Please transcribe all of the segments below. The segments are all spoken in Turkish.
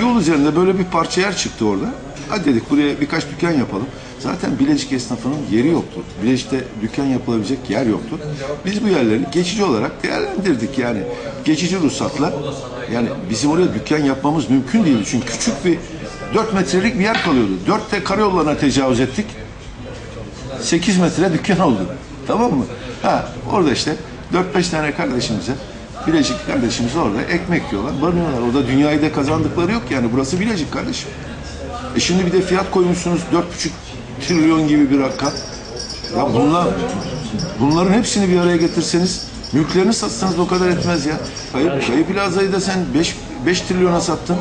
yol üzerinde böyle bir parça yer çıktı orada. Hadi dedik buraya birkaç dükkan yapalım. Zaten Bilecik esnafının yeri yoktu. Bilecik'te dükkan yapılabilecek yer yoktu. Biz bu yerleri geçici olarak değerlendirdik yani. Geçici ruhsatla yani bizim oraya dükkan yapmamız mümkün değildi. Çünkü küçük bir 4 metrelik bir yer kalıyordu. 4 de karayollarına tecavüz ettik. 8 metre dükkan oldu. Tamam mı? Ha orada işte 4-5 tane kardeşimize Bilecik kardeşimiz orada ekmek yiyorlar, barınıyorlar. Orada dünyayı da kazandıkları yok yani. Burası Bilecik kardeşim. E şimdi bir de fiyat koymuşsunuz 4,5 trilyon gibi bir rakam. Ya bunlar, bunların hepsini bir araya getirseniz, mülklerini satsanız o kadar etmez ya. Kayıp, Kayıp Plaza'yı da sen 5, 5 trilyona sattın.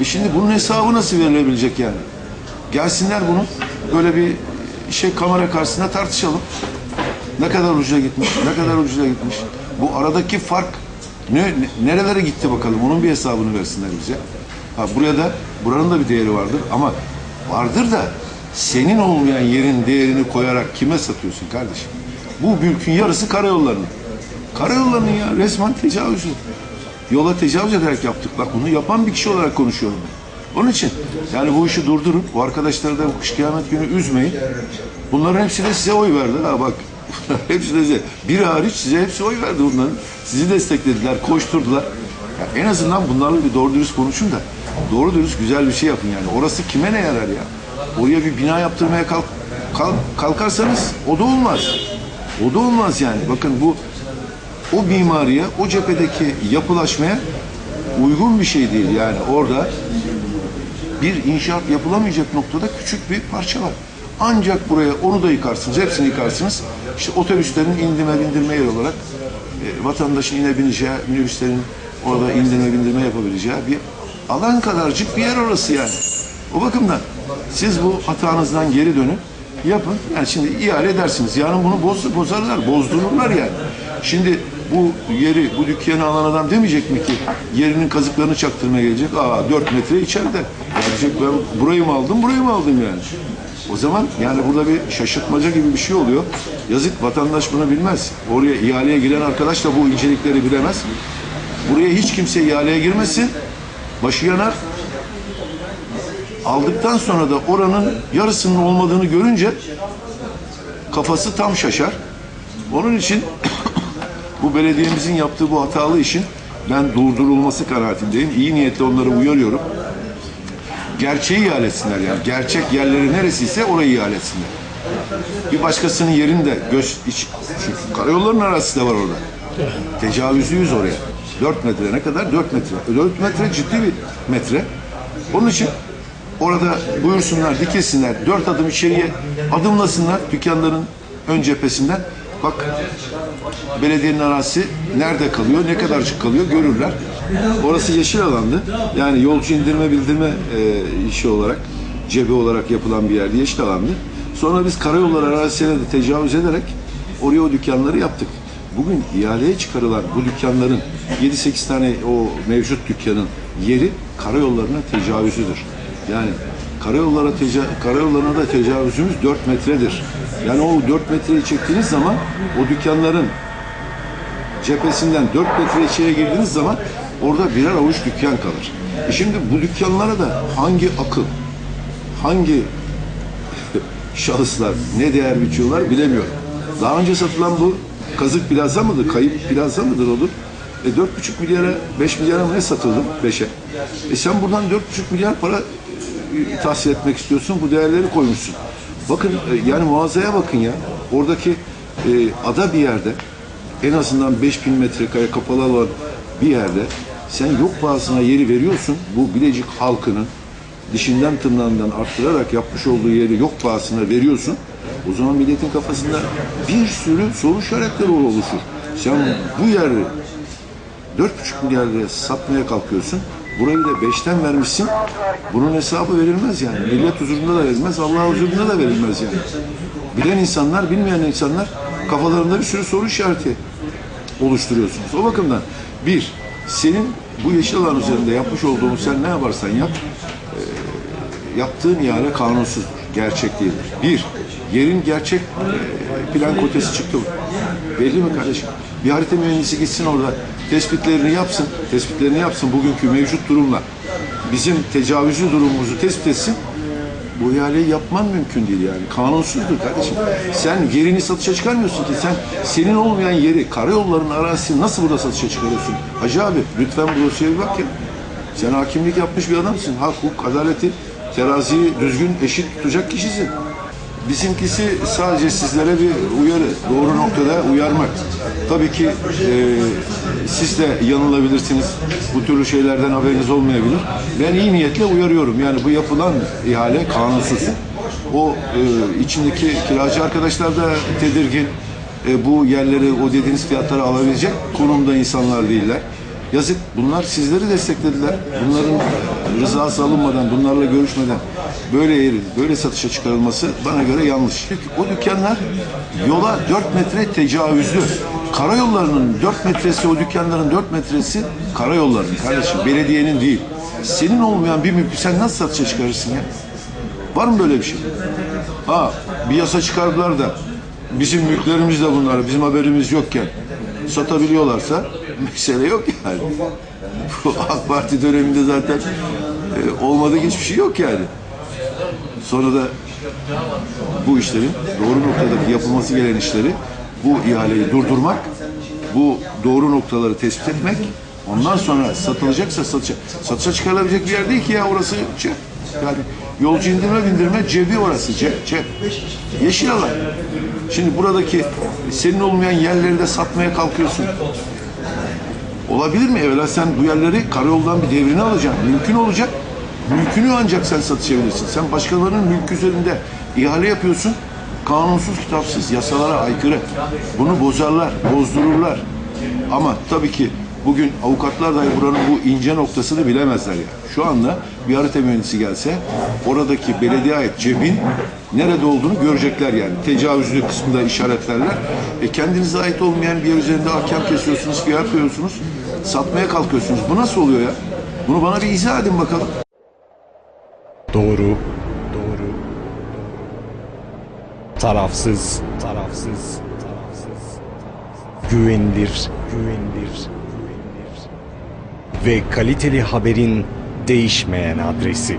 E şimdi bunun hesabı nasıl verilebilecek yani? Gelsinler bunu böyle bir şey kamera karşısında tartışalım. Ne kadar ucuza gitmiş, ne kadar ucuza gitmiş. Bu aradaki fark ne, ne- nerelere gitti bakalım onun bir hesabını versinler bize. Ha buraya da buranın da bir değeri vardır ama vardır da senin olmayan yerin değerini koyarak kime satıyorsun kardeşim? Bu mülkün yarısı karayollarının. Karayollarının ya resmen tecavüzü. Yola tecavüz ederek yaptık. Bak bunu yapan bir kişi olarak konuşuyorum. Onun için yani bu işi durdurun. Bu arkadaşları da bu kış kıyamet günü üzmeyin. Bunların hepsi de size oy verdi. Ha bak. hepsi de. Biri hariç size hepsi oy verdi bunların. Sizi desteklediler, koşturdular. Ya en azından bunlarla bir doğru dürüst konuşun da doğru dürüst güzel bir şey yapın yani. Orası kime ne yarar ya? Oraya bir bina yaptırmaya kalk, kalk- kalkarsanız o da olmaz. O da olmaz yani. Bakın bu o mimariye, o cephedeki yapılaşmaya uygun bir şey değil. Yani orada bir inşaat yapılamayacak noktada küçük bir parça var. Ancak buraya onu da yıkarsınız, hepsini yıkarsınız. İşte otobüslerin indirme bindirme yeri olarak e, vatandaşın ine bineceği, minibüslerin orada indirme bindirme yapabileceği bir alan kadarcık bir yer orası yani. O bakımdan siz bu hatanızdan geri dönün, yapın. Yani şimdi ihale edersiniz. Yarın bunu boz, bozarlar, bozdururlar yani. Şimdi bu yeri, bu dükkanı alan adam demeyecek mi ki yerinin kazıklarını çaktırmaya gelecek. Aa 4 metre içeride. Ya diyecek ben burayı mı aldım, burayı mı aldım yani. O zaman yani burada bir şaşırtmaca gibi bir şey oluyor. Yazık vatandaş bunu bilmez. Oraya ihaleye giren arkadaş da bu incelikleri bilemez. Buraya hiç kimse ihaleye girmesin. Başı yanar. Aldıktan sonra da oranın yarısının olmadığını görünce kafası tam şaşar. Onun için bu belediyemizin yaptığı bu hatalı işin ben durdurulması kanaatindeyim. İyi niyetle onları uyarıyorum. Gerçeği ihale etsinler yani. Gerçek yerleri neresiyse orayı ihale etsinler. Bir başkasının yerinde göz iç, çünkü karayolların arası da var orada. Tecavüzlüyüz oraya. 4 metre ne kadar? 4 metre. 4 metre ciddi bir metre. Onun için orada buyursunlar, dikilsinler, 4 adım içeriye adımlasınlar dükkanların ön cephesinden. Bak belediyenin arazisi nerede kalıyor, ne kadarcık kalıyor görürler. Orası yeşil alandı. Yani yolcu indirme bildirme e, işi olarak, cebi olarak yapılan bir yerdi, yeşil alandı. Sonra biz karayolları arazisine de tecavüz ederek oraya o dükkanları yaptık. Bugün ihaleye çıkarılan bu dükkanların 7-8 tane o mevcut dükkanın yeri karayollarına tecavüzüdür. Yani karayollara teca karayollarına da tecavüzümüz 4 metredir. Yani o 4 metreyi çektiğiniz zaman o dükkanların cephesinden 4 metre içeri girdiğiniz zaman orada birer avuç dükkan kalır. E şimdi bu dükkanlara da hangi akıl, hangi şahıslar ne değer biçiyorlar bilemiyorum. Daha önce satılan bu kazık plaza mıdır, kayıp plaza mıdır olur? E 4,5 milyara, 5 milyara mı ne satıldı? 5'e. E sen buradan 4,5 milyar para tahsil etmek istiyorsun, bu değerleri koymuşsun. Bakın e, yani mağazaya bakın ya. Oradaki e, ada bir yerde en azından 5000 metrekare kapalı olan bir yerde sen yok pahasına yeri veriyorsun. Bu Bilecik halkının dişinden tırnağından arttırarak yapmış olduğu yeri yok pahasına veriyorsun. O zaman milletin kafasında bir sürü soru işaretleri oluşur. Sen bu yeri 4,5 milyar liraya satmaya kalkıyorsun. Burayı da 5'ten vermişsin. Bunun hesabı verilmez yani. Millet huzurunda da verilmez, Allah huzurunda da verilmez yani. Bilen insanlar, bilmeyen insanlar kafalarında bir sürü soru işareti oluşturuyorsunuz. O bakımdan bir, senin bu yeşil alan üzerinde yapmış olduğun sen ne yaparsan yap, e, yaptığın ihale kanunsuzdur, gerçek değildir. Bir, yerin gerçek e, plan kotesi çıktı? Belli mi kardeşim? Bir harita mühendisi gitsin orada tespitlerini yapsın, tespitlerini yapsın bugünkü mevcut durumla. bizim tecavüzlü durumumuzu tespit etsin. Bu ihaleyi yapman mümkün değil yani. Kanunsuzdur kardeşim. Sen yerini satışa çıkarmıyorsun ki. Sen senin olmayan yeri, karayollarının arazisini nasıl burada satışa çıkarıyorsun? Hacı abi lütfen bu dosyaya bir bak ya. Sen hakimlik yapmış bir adamsın. Hak, hukuk, adaleti, teraziyi düzgün, eşit tutacak kişisin. Bizimkisi sadece sizlere bir uyarı, doğru noktada uyarmak. Tabii ki e, siz de yanılabilirsiniz. Bu türlü şeylerden haberiniz olmayabilir. Ben iyi niyetle uyarıyorum. Yani bu yapılan ihale kanunsuz. O e, içindeki kiracı arkadaşlar da tedirgin. E, bu yerleri o dediğiniz fiyatlara alabilecek konumda insanlar değiller. Yazık bunlar sizleri desteklediler. Bunların rızası alınmadan, bunlarla görüşmeden böyle yeri, böyle satışa çıkarılması bana göre yanlış. Çünkü o dükkanlar yola 4 metre tecavüzlü. Karayollarının 4 metresi, o dükkanların 4 metresi karayollarının kardeşim, belediyenin değil. Senin olmayan bir mülkü sen nasıl satışa çıkarırsın ya? Var mı böyle bir şey? Ha, bir yasa çıkardılar da bizim mülklerimiz de bunlar, bizim haberimiz yokken satabiliyorlarsa mesele yok yani. Bu AK Parti döneminde zaten e, olmadık hiçbir şey yok yani. Sonra da bu işlerin doğru noktadaki yapılması gereken işleri bu ihaleyi durdurmak, bu doğru noktaları tespit etmek, ondan sonra satılacaksa satışa, satışa çıkarılabilecek bir yer değil ki ya orası cep. Yani yolcu indirme bindirme cebi orası cep, cep. Yeşil alan. Şimdi buradaki senin olmayan yerleri de satmaya kalkıyorsun. Olabilir mi? Evvela sen bu yerleri karayoldan bir devrini alacaksın. Mümkün olacak. Mülkünü ancak sen satışabilirsin. Sen başkalarının mülkü üzerinde ihale yapıyorsun. Kanunsuz, kitapsız, yasalara aykırı. Bunu bozarlar, bozdururlar. Ama tabii ki bugün avukatlar dahi buranın bu ince noktasını bilemezler ya. Şu anda bir harita mühendisi gelse oradaki belediye ait cebin nerede olduğunu görecekler yani. Tecavüzlü kısmında işaretlerler. E kendinize ait olmayan bir yer üzerinde ahkam kesiyorsunuz, fiyat koyuyorsunuz, satmaya kalkıyorsunuz. Bu nasıl oluyor ya? Bunu bana bir izah edin bakalım. Doğru, doğru, tarafsız, tarafsız, tarafsız, güvenilir, güvenilir, ve kaliteli haberin değişmeyen adresi.